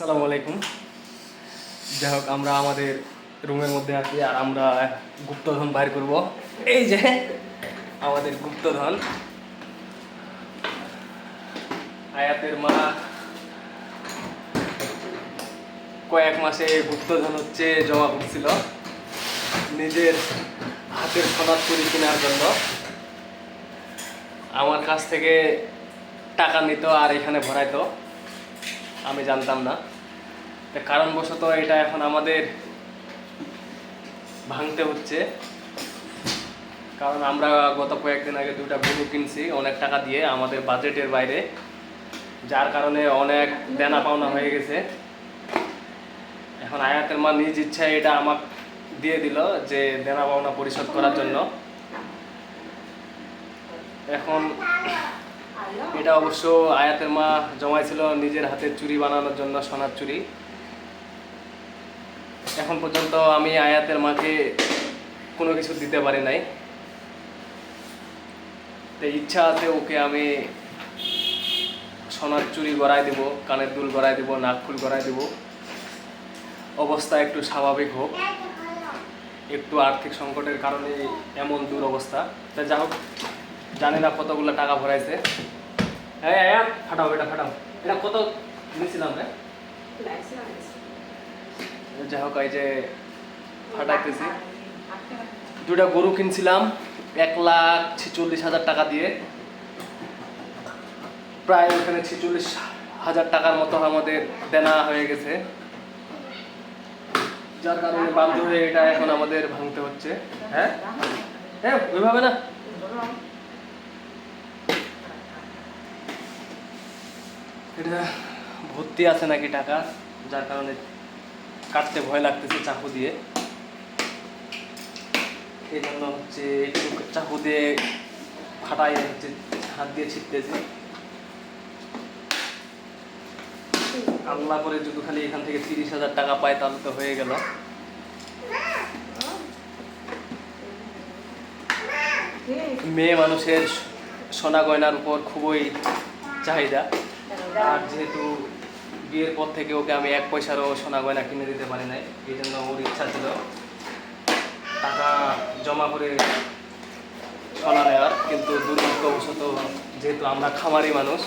আসসালামু আলাইকুম। যাই হোক, আমরা আমাদের রুমের মধ্যে আছি আর আমরা গুপ্তধন বাইর করব। এই যে আমাদের গুপ্তধন। আয়াতের মা কয়েক মাসে গুপ্তধন হচ্ছে জমা করছিল। নিজের হাতের সোনার চুরি কেনার জন্য। আমার কাছ থেকে টাকা নিত আর এখানে ভরাইতো। আমি জানতাম না। কারণবশত এটা এখন আমাদের ভাঙতে হচ্ছে। কারণ আমরা গত কয়েকদিন আগে দুটা গরু কিনছি, অনেক টাকা দিয়ে আমাদের বাজেটের বাইরে, যার কারণে অনেক দেনা পাওনা হয়ে গেছে। এখন আয়াতের মা নিজ ইচ্ছায় এটা আমাকে দিয়ে দিল যে দেনা পাওনা পরিশোধ করার জন্য। এখন এটা অবশ্য আয়াতের মা জমাইছিল নিজের হাতে চুরি বানানোর জন্য সোনার চুরি। এখন পর্যন্ত আমি আয়াতের মাকে কোনো কিছু দিতে পারি নাই। ইচ্ছা আছে ওকে আমি সোনার চুরি গড়াই দিব, কানের দুল গড়াই দিব, নাক ফুল গড়াই দিব। অবস্থা একটু স্বাভাবিক হোক। একটু আর্থিক সংকটের কারণে এমন দূর অবস্থা। তা যা হোক, জানি না কতগুলো টাকা ভরাইছে। হ্যাঁ হ্যাঁ ফাটাও এটা ফাটাও। এটা কত নিয়েছিলাম রে? যাই হোক এই যে ফাটাইতেছি। দুটা গরু কিনছিলাম, এক লাখ ছেচল্লিশ হাজার টাকা দিয়ে। প্রায় ওখানে ছেচল্লিশ হাজার টাকার মতো আমাদের দেনা হয়ে গেছে। যার কারণে বাধ্য হয়ে এটা এখন আমাদের ভাঙতে হচ্ছে। হ্যাঁ? হ্যাঁ ওইভাবে না? এটা ভর্তি আছে নাকি টাকা? যার কারণে কাটতে ভয় লাগতেছে চাকু দিয়ে। এই জন্য হচ্ছে একটু চাকু দিয়ে ফাটাই, হচ্ছে হাত দিয়ে ছিটতেছে। আল্লাহ করে যদি খালি এখান থেকে তিরিশ হাজার টাকা পায়, তাহলে তো হয়ে গেল। মেয়ে মানুষের সোনা গয়নার উপর খুবই চাহিদা। আর যেহেতু বিয়ের পর থেকে ওকে আমি এক পয়সারও সোনা গয়না কিনে দিতে পারি নাই। এই জন্য ওর ইচ্ছা ছিল টাকা জমা করে সোনা নেওয়ার কিন্তু দুর্ভাগ্যবশত যেহেতু আমরা খামারি মানুষ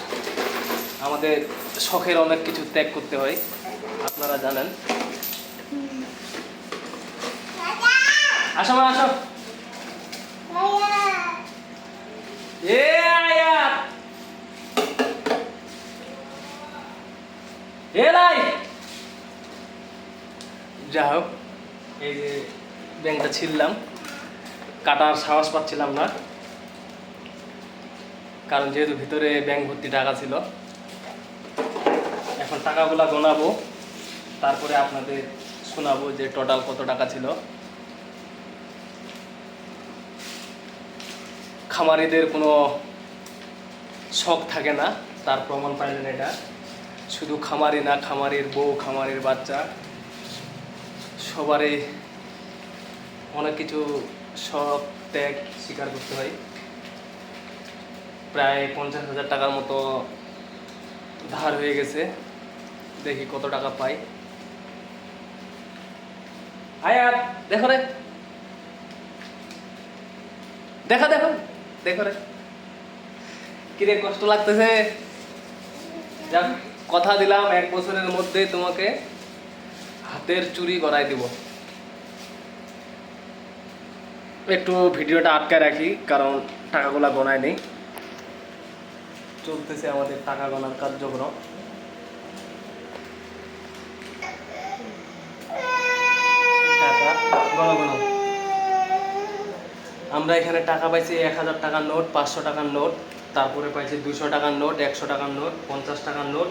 আমাদের শখের অনেক কিছু ত্যাগ করতে হয় আপনারা জানেন। আসো মা আসো। এ আয়াত যা হোক, এই যে ব্যাংকটা ছিললাম কাটার সাহস পাচ্ছিলাম না। কারণ যেহেতু ভিতরে ব্যাংক ভর্তি টাকা ছিল, এখন টাকাগুলা গোনাবো। তারপরে আপনাদের শোনাবো যে টোটাল কত টাকা ছিল। খামারিদের কোনো শখ থাকে না, তার প্রমাণ পাইলেন এটা। শুধু খামারি না, খামারির বউ, খামারের বাচ্চা সবারই অনেক কিছু শখ ত্যাগ স্বীকার করতে হয়। প্রায় পঞ্চাশ হাজার টাকার মতো ধার হয়ে গেছে। দেখি কত টাকা পাই। আয়াত, দেখো রে। দেখা, দেখো দেখো রে। কিরে, কষ্ট লাগতেছে? যাক কথা দিলাম, এক বছরের মধ্যে তোমাকে হাতের চুরি করাই দিব। একটু ভিডিওটা আটকে রাখি, কারণ টাকাগুলা গনায় নেই। চলতেছে আমাদের টাকা গণার কার্যক্রম। আমরা এখানে টাকা পাইছি এক হাজার টাকার নোট, পাঁচশো টাকার নোট, তারপরে পাইছি দুশো টাকার নোট, একশো টাকার নোট, পঞ্চাশ টাকার নোট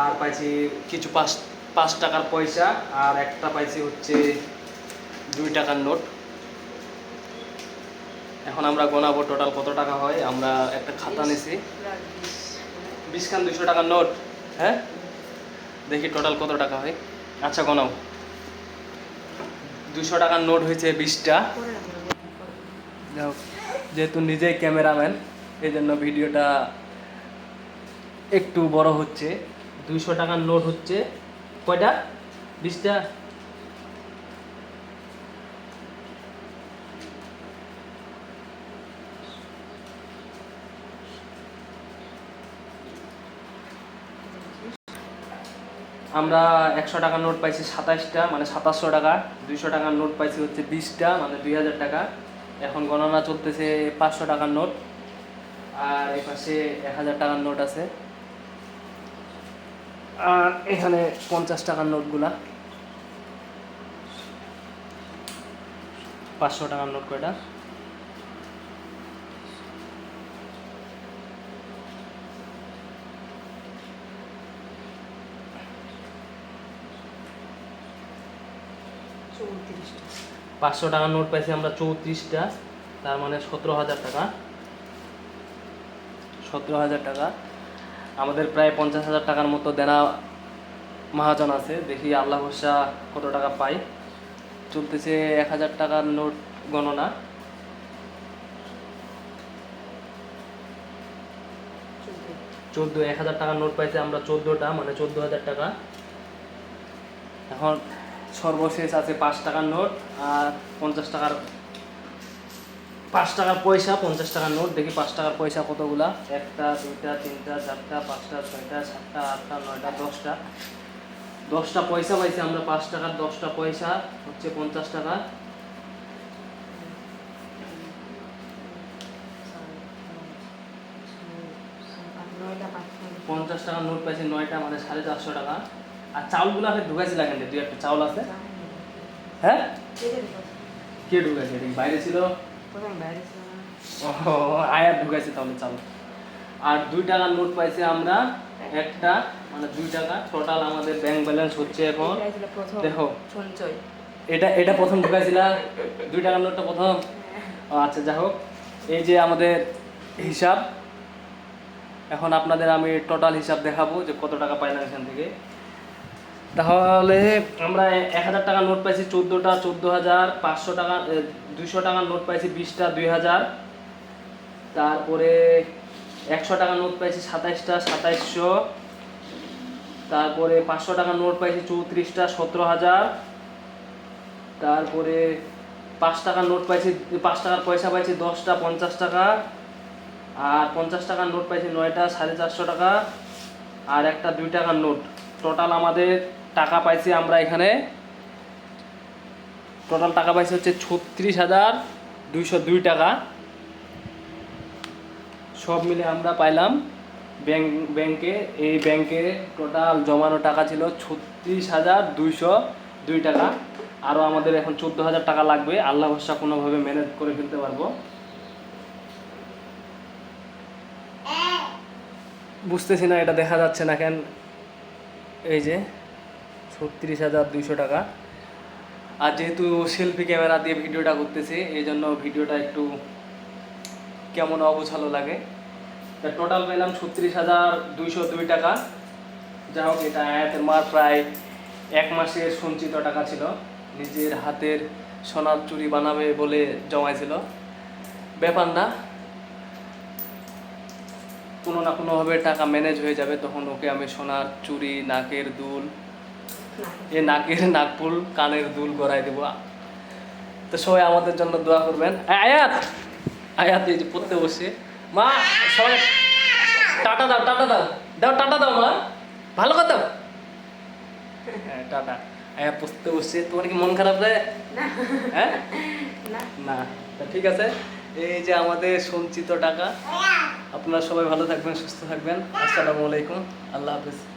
আর পাইছি কিছু পাঁচ পাঁচ টাকার পয়সা আর একটা পাইছি হচ্ছে দুই টাকার নোট। এখন আমরা গোনাবো টোটাল কত টাকা হয় আমরা একটা খাতা নিছি। বিশ খান দুশো টাকার নোট হ্যাঁ? দেখি টোটাল কত টাকা হয়। আচ্ছা গোনাও দুশো টাকার নোট হয়েছে বিশটা। যেহেতু নিজেই ক্যামেরাম্যান এই জন্য ভিডিওটা একটু বড় হচ্ছে। দুইশো টাকার নোট হচ্ছে। কয়টা? বিশটা? আমরা একশো টাকার নোট পাইছি সাতাশটা মানে সাতাশশো টাকা। দুইশো টাকার নোট পাইছি হচ্ছে বিশটা মানে দুই হাজার টাকা। এখন গণনা চলতেছে পাঁচশো টাকার নোট আর এই পাশে এক হাজার টাকার নোট আছে। আর এখানে পঞ্চাশ টাকার নোটগুলা। পাঁচশো টাকার নোট কয়টা? পাঁচশো টাকার নোট পাইছি আমরা চৌত্রিশটা তার মানে সতেরো হাজার টাকা। সতেরো হাজার টাকা। আমাদের প্রায় পঞ্চাশ হাজার টাকার মতো দেনা মহাজন আছে। দেখি আল্লাহ ভরসা কত টাকা পাই। চলতেছে এক হাজার টাকার নোট গণনা। চৌদ্দ, এক হাজার টাকার নোট পাইছে আমরা চোদ্দোটা মানে চোদ্দ হাজার টাকা। এখন সর্বশেষ আছে পাঁচ টাকার নোট আর পঞ্চাশ টাকার পাঁচ টাকার পয়সা, পঞ্চাশ টাকার নোট, দেখি পাঁচ টাকার পয়সা কতগুলা? একটা, দুইটা, তিনটা, চারটা, পাঁচটা, ছয়টা, সাতটা, আটটা, নয়টা, দশটা। দশটা পয়সা পাইছি আমরা, পাঁচ টাকার দশটা পয়সা, হচ্ছে পঞ্চাশ টাকা। পঞ্চাশ টাকার নোট পাইছি নয়টা মানে সাড়ে চারশো টাকা। আর চাউলগুলো আপনি ঢুকাইছিল এখান দুই একটা চাউল আছে। হ্যাঁ? কে ঢুকাইছে? বাইরে ছিল। ও আয়ার ঢুকাইছে তাহলে চাল। আর দুই টাকার নোট পাইছি আমরা একটা মানে দুই টাকা। টোটাল আমাদের ব্যাংক ব্যালেন্স হচ্ছে এখন দেখো। এটা এটা প্রথম ঢুকাইছিল? দুই টাকার নোটটা প্রথম? আচ্ছা যাই হোক। এই যে আমাদের হিসাব এখন আপনাদের আমি টোটাল হিসাব দেখাবো যে কত টাকা পাইলাম এখান থেকে। তাহলে আমরা এক হাজার টাকার নোট পাইছি চোদ্দোটা চোদ্দ হাজার পাঁচশো টাকা দুইশো টাকার নোট পাইছি বিশটা দুই হাজার তারপরে একশো টাকার নোট পাইছি সাতাইশটা, সাতাইশশো। তারপরে পাঁচশো টাকার নোট পাইছি চৌত্রিশটা সতেরো হাজার তারপরে পাঁচ টাকার নোট পাইছি, পাঁচ টাকার পয়সা পাইছি দশটা, পঞ্চাশ টাকা। আর পঞ্চাশ টাকার নোট পাইছি নয়টা, সাড়ে চারশো টাকা। আর একটা দুই টাকার নোট। টোটাল আমাদের টাকা পাইছি আমরা এখানে। টোটাল টাকা পাইছি হচ্ছে ছত্রিশ হাজার দুইশো দুই টাকা। সব মিলে আমরা পাইলাম ব্যাংক, ব্যাংকে, এই ব্যাংকে টোটাল জমানো টাকা ছিল ছত্রিশ হাজার দুইশো দুই টাকা। আরও আমাদের এখন চোদ্দ হাজার টাকা লাগবে। আল্লাহ ভরসা কোনোভাবে ম্যানেজ করে ফেলতে পারব। বুঝতেছি না, এটা দেখা যাচ্ছে না কেন? এই যে। ছত্রিশ হাজার দুইশো টাকা। আর যেহেতু সেলফি ক্যামেরা দিয়ে ভিডিওটা করতেছি, এই জন্য ভিডিওটা একটু কেমন অগোছালো লাগে। তা টোটাল পেলাম ছত্রিশ হাজার দুইশো দুই টাকা। যা হোক, এটা আয়াতের মার প্রায় এক মাসের সঞ্চিত টাকা ছিল। নিজের হাতের সোনার চুরি বানাবে বলে জমাইছিল। ব্যাপার না। কোনো না কোনোভাবে টাকা ম্যানেজ হয়ে যাবে, তখন ওকে আমি সোনার চুরি, নাকের দুল এ নাকের নাকপুল কানের দুল গড়াই দেবো। তো সবাই আমাদের জন্য দোয়া করবেন। আয়াত! আয়াত এই যে পড়তে বসে। মা সবাই টাটা দাও টাটা দাও। দাও টাটা দাও মা। ভালো কথা? হ্যাঁ টাটা। আয়াত পড়তে বসছে তোমার কি মন খারাপ রে? না। হ্যাঁ? না। না। তা ঠিক আছে। এই যে আমাদের সঞ্চিত টাকা। আপনারা সবাই ভালো থাকবেন সুস্থ থাকবেন। আসসালামু আলাইকুম। আল্লাহ হাফিজ।